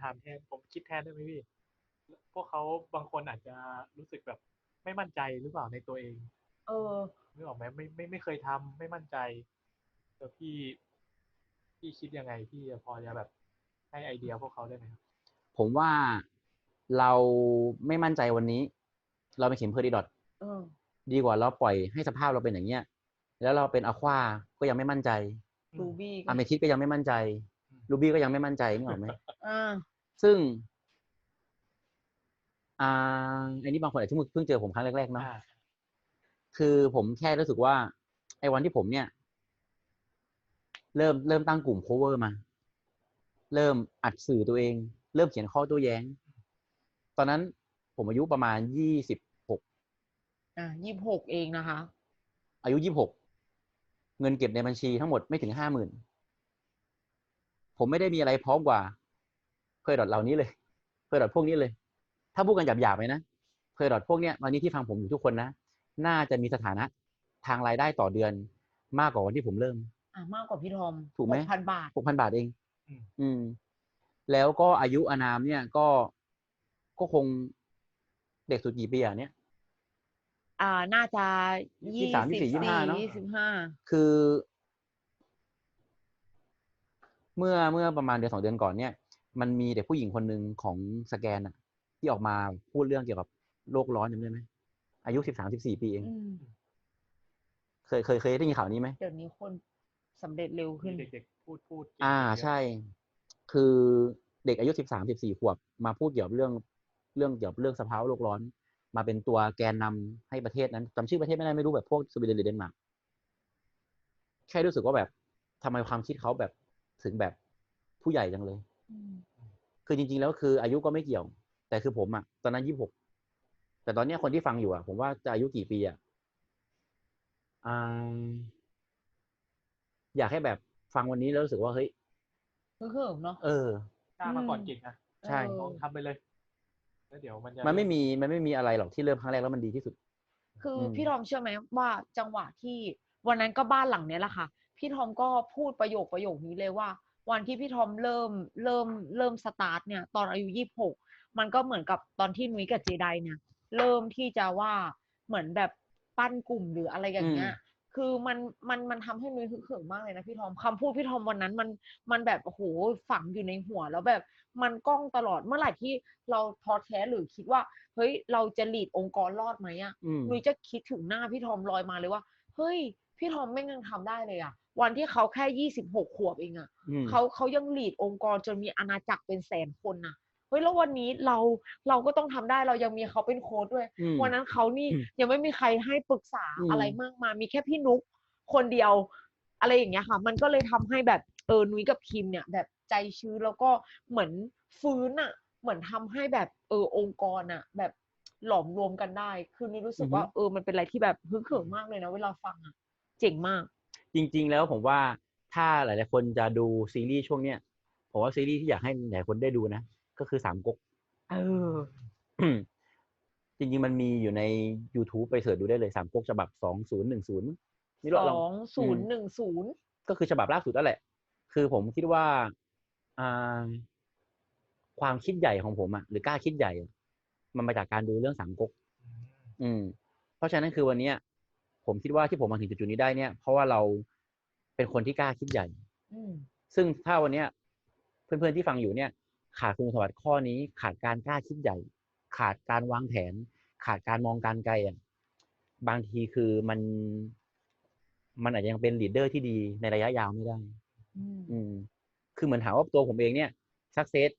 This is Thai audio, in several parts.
ถามแทนผมคิดแทนได้ไหมพี่ พวกเขาบางคนอาจจะรู้สึกแบบไม่มั่นใจหรือเปล่าในตัวเอง เออนึกออกไหมไม่ไม่ไม่เคยทำไม่มั่นใจแล้วพี่พี่คิดยังไงพี่พอจะแบบให้ไอเดียพวกเขาได้ไหมครับผมว่าเราไม่มั่นใจวันนี้ เราไปเข็มเพอร์ดีดอทเออดีกว่าเราปล่อยให้สภาพเราเป็นอย่างเงี้ย แล้วเราเป็นอะควาก็ยังไม่มั่นใจรูบี้ก็อะเมทิสก็ยังไม่มั่นใจ รูบี้ก็ยังไม่มั่นใจนึกออกไหมอ่าซึ่ง อ่าอันนี้บางคนอาจจะเพิ่งเพิ่งเจอผมครั้งแรกๆเนาะอ่าคือผมแค่รู้สึกว่า ไอ้วันที่ผมเนี่ย เริ่มเริ่มตั้งกลุ่ม cover มา เริ่มอัดสื่อตัวเอง เริ่มเขียนข้อโต้แย้ง ตอนนั้นผมอายุประมาณยี่สิบหกอ่ายี่สิบหกเองนะคะ อายุยี่หกเงินเก็บในบัญชีทั้งหมดไม่ถึงห้าหมื่น ผมไม่ได้มีอะไรพร้อมกว่าเพย์ดอทเหล่านี้เลยเพย์ดอทพวกนี้เลย ถ้าพูดกันหยาบๆเลยนะเพย์ดอทพวกเนี้ยวันนี้ที่ฟังผมอยู่ทุกคนนะ น่าจะมีสถานะทางรายได้ต่อเดือน มากกว่าวันที่ผมเริ่ม อ่ามากกว่าพี่ทอมถูกไหมพันบาทหกพันบาทเอง อืมอืมแล้วก็อายุอานามเนี่ยก็ก็คงเด็กสุดกี่ปีอะเนี่ยอ่าน่าจะยี่สิบสามยี่สิบสี่ยี่สิบห้าเนอะยี่สิบห้าคือ เมื่อเมื่อประมาณเดือนสองเดือนก่อนเนี่ย มันมีเด็กผู้หญิงคนหนึ่งของสแกนอะที่ออกมาพูดเรื่องเกี่ยวกับโลกร้อนจำได้ไหมอายุสิบสามสิบสี่ปีเองอืมเคยเคยเคยได้ยินข่าวนี้ไหมเดี๋ยวนี้คนสำเร็จเร็วขึ้นมีเด็กๆพูดพูดเก่งอ่าเยอะใช่ คือเด็กอายุสิบสามสิบสี่ขวบมาพูดเกี่ยวกับเรื่องเรื่องเกี่ยวกับเรื่องสภาวะโลกร้อน มาเป็นตัวแกนนำให้ประเทศนั้นจำชื่อประเทศไม่ได้ไม่รู้แบบพวกสวีเดนหรือเดนมาร์กแค่รู้สึกว่าแบบทำไมความคิดเขาแบบ ถึงแบบผู้ใหญ่จังเลยอืมคือจริง ๆ แล้วคืออายุก็ไม่เกี่ยว แต่คือผมอะตอนนั้นยี่สิบหกแต่ตอนเนี้ยคนที่ฟังอยู่อะผมว่าจะอายุกี่ปีอะอ่าอยากให้แบบฟังวันนี้แล้วรู้สึกว่าเฮ้ยเพิ่มเนาะเออกล้ามาก่อนเก่งนะใช่เออลองทำไปเลยแล้วเดี๋ยวมันจะมันไม่มีมันไม่มีอะไรหรอกที่เริ่มครั้งแรกแล้วมันดีที่สุด คืออมพี่ทอมเชื่อไหมว่าจังหวะที่วันนั้นก็บ้านหลังเนี้ยแหละค่ะ พี่ทอมก็พูดประโยคประโยคนี้เลยว่า วันที่พี่ทอมเริ่มเริ่มเริ่มสตาร์ทเนี่ย ตอนอายุยี่สิบหกมันก็เหมือนกับตอนที่นุ้ยกับเจไดเนี่ย เริ่มที่จะว่าเหมือนแบบปั้นกลุ่มหรืออะไรอย่างเงี้ย คือมันมันมันทำให้นุ้ยฮึกเหิมมากเลยนะพี่ทอมคำพูดพี่ทอมวันนั้นมันมันแบบโอ้โหฝังอยู่ในหัว แล้วแบบมันก้องตลอดเมื่อไหร่ที่เราท้อแท้หรือคิดว่า เฮ้ยเราจะหลีดองค์กรรอดไหมอะอืมนุ้ยจะคิดถึงหน้าพี่ทอมลอยมาเลยว่า เฮ้ย พี่ทอมไม่งยังทำได้เลยอะวันที่เขาแค่ยี่สิบหกขวบเองอะอืมเขาเขายังหลีดองค์กรจนมีอาณาจักรเป็นแสนคนน่ะเฮ้ยแล้ววันนี้เราเราก็ต้องทำได้เรายังมีเขาเป็นโค้ดด้วยอืมวันนั้นเขานี่อืมยังไม่มีใครให้ปรึกษาอืมอะไรมากมายมีแค่พี่นุ๊กคนเดียว อะไรอย่างเงี้ยค่ะ มันก็เลยทำให้แบบเออนุ้ยกับคิมเนี่ย แบบใจชื้นแล้วก็เหมือนฟื้นอะเหมือนทำให้แบบเออองค์กรอะแบบหลอมรวมกันได้ คือนุ้ยรู้สึกว่าเออมันเป็นอะไรที่แบบฮึกเหิมมากเลยนะเวลาฟังอะ เจ๋งมาก จริง ๆ แล้วผมว่าถ้าหลาย ๆ คนจะดูซีรีส์ช่วงเนี้ยผมว่าซีรีส์ที่อยากให้หลายคนได้ดูนะ ก็คือสามก๊กเออ จริง ๆ มันมีอยู่ใน YouTube ไปเสิร์ชดูได้เลยสามก๊กฉบับสองศูนย์หนึ่งศูนย์นี่เราสลององศูนย์หนึ่งศูนย์ก็คือฉบับล่าสุดนั่นแหละ คือผมคิดว่าอ่า ความคิดใหญ่ของผมอะหรือกล้าคิดใหญ่อะมันมาจากการดูเรื่องสามก๊กอืมอืมเพราะฉะนั้นคือวันเนี้ย ผมคิดว่าที่ผมมาถึงจุดๆนี้ได้เนี่ย เพราะว่าเราเป็นคนที่กล้าคิดใหญ่อืมซึ่งถ้าวันเนี้ย เพื่อนๆที่ฟังอยู่เนี่ย ขาดคุณสมบัติข้อนี้ขาดการกล้าคิดใหญ่ ขาดการวางแผน ขาดการมองการไกลอะบางทีคือมัน มันอาจจะยังเป็นลีดเดอร์ที่ดีในระยะยาวไม่ได้ อืมอืมคือเหมือนถามว่าตัวผมเองเนี่ยสักเซส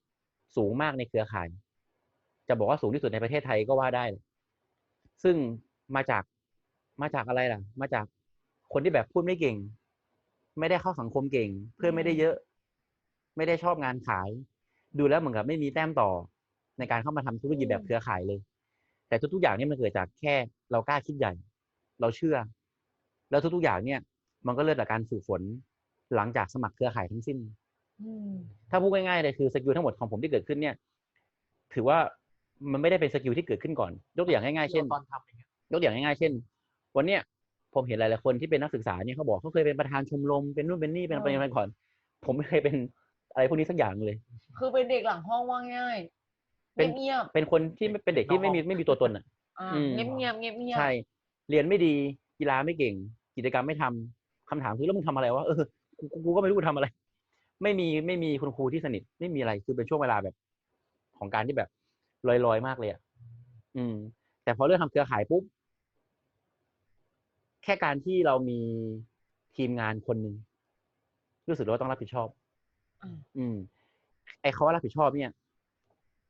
สูงมากในเครือข่าย จะบอกว่าสูงที่สุดในประเทศไทยก็ว่าได้ ซึ่งมาจาก มาจากอะไรล่ะ มาจากคนที่แบบพูดไม่เก่ง ไม่ได้เข้าสังคมเก่ง เพื่อนไม่ได้เยอะ ไม่ได้ชอบงานขาย ดูแล้วเหมือนกับไม่มีแต้มต่อ ในการเข้ามาทำธุรกิจแบบเครือข่ายเลย แต่ทุกๆอย่างเนี่ยมันเกิดจากแค่เรากล้าคิดใหญ่ เราเชื่อ แล้วทุกๆอย่างเนี่ย มันก็เริ่มจากการฝึกฝนหลังจากสมัครเครือข่ายทั้งสิ้นอืมถ้าพูดง่ายๆเลยคือสกิลทั้งหมดของผมที่เกิดขึ้นเนี่ย ถือว่ามันไม่ได้เป็นสกิลที่เกิดขึ้นก่อน ยกตัวอย่างง่ายๆเช่นตอนทำอย่างเงี้ยยกตัวอย่างง่ายๆเช่น วันเนี้ยผมเห็นหลายๆคนที่เป็นนักศึกษาเนี่ยเขาบอกเขาเคยเป็นประธานชมรมเป็นนู่นเป็นนี่เป็นอะไรเออมาก่อน ผมไม่เคยเป็นอะไรพวกนี้สักอย่างเลย คือเป็นเด็กหลังห้องว่าง่ายเป็นเงียบเป็นคนที่ไม่เป็นเด็กที่ไม่มีไม่มีตัวตนอะๆอ่าอืมเงียบเงียบๆเงียบเงียบใช่เรียนไม่ดีกีฬาไม่เก่ง กิจกรรมไม่ทำคำถามคือแล้วมึงทำอะไรวะเออกูกูกูก็ไม่รู้กูทำอะไร ไม่มีไม่มีคุณครูที่สนิทไม่มีอะไรคือเป็นช่วงเวลาแบบ ของการที่แบบลอยๆมากเลยอะอืม แต่พอเริ่มทำเครือข่ายปุ๊บ แค่การที่เรามีทีมงานคนหนึ่งรู้สึกว่าต้องรับผิดชอบอ่าอืม ไอ้เขาว่ารับผิดชอบเนี่ย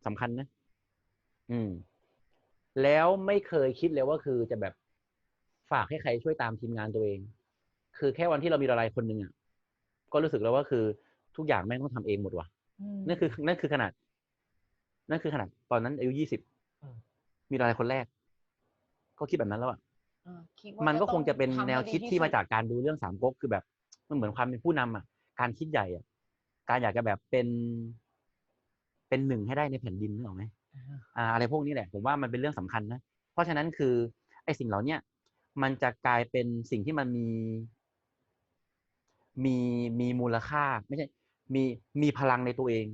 สำคัญนะ อืม แล้วไม่เคยคิดเลยว่าคือจะแบบฝากให้ใครช่วยตามทีมงานตัวเอง คือแค่วันที่เรามีอะไรคนหนึ่งอะ ก็รู้สึกแล้วว่าคือทุกอย่างแม่งต้องทำเองหมดว่ะมนั่นคือ นั่นคือขนาด นั่นคือขนาด ตอนนั้นอายุยี่สิบอืมมีอะไรคนแรก ก็คิดแบบนั้นแล้วอะอ่าคิดว่า มันก็คงจะเป็นต้องทำแนวให้คิดดีที่สุมาจากการดูเรื่องสามก๊กคือแบบมันเหมือนความเป็นผู้นำอะ การคิดใหญ่อะ การอยากจะแบบเป็น เป็นหนึ่งให้ได้ในแผ่นดินนึกออกไหมอ่าอ่าอะไรพวกนี้แหละ ผมว่ามันเป็นเรื่องสำคัญนะ เพราะฉะนั้นคือ ไอ้สิ่งเหล่าเนี้ยมันจะกลายเป็นสิ่งที่มันมี มีมีมูลค่า ไม่ใช่ มีมีพลังในตัวเอง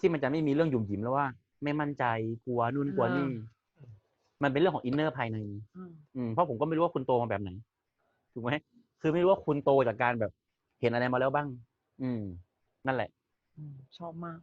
ที่มันจะไม่มีเรื่องหยุ่มหยิมแล้วว่า ไม่มั่นใจกลัวนู่นกลัวนี่ มันเป็นเรื่องของอินเนอร์ภายในอืมอืมเพราะผมก็ไม่รู้ว่าคุณโตมาแบบไหนถูกไหมคือไม่รู้ว่าคุณโตจากการแบบเห็นอะไรมาแล้วบ้าง อืม นั่นแหละอืมชอบมาก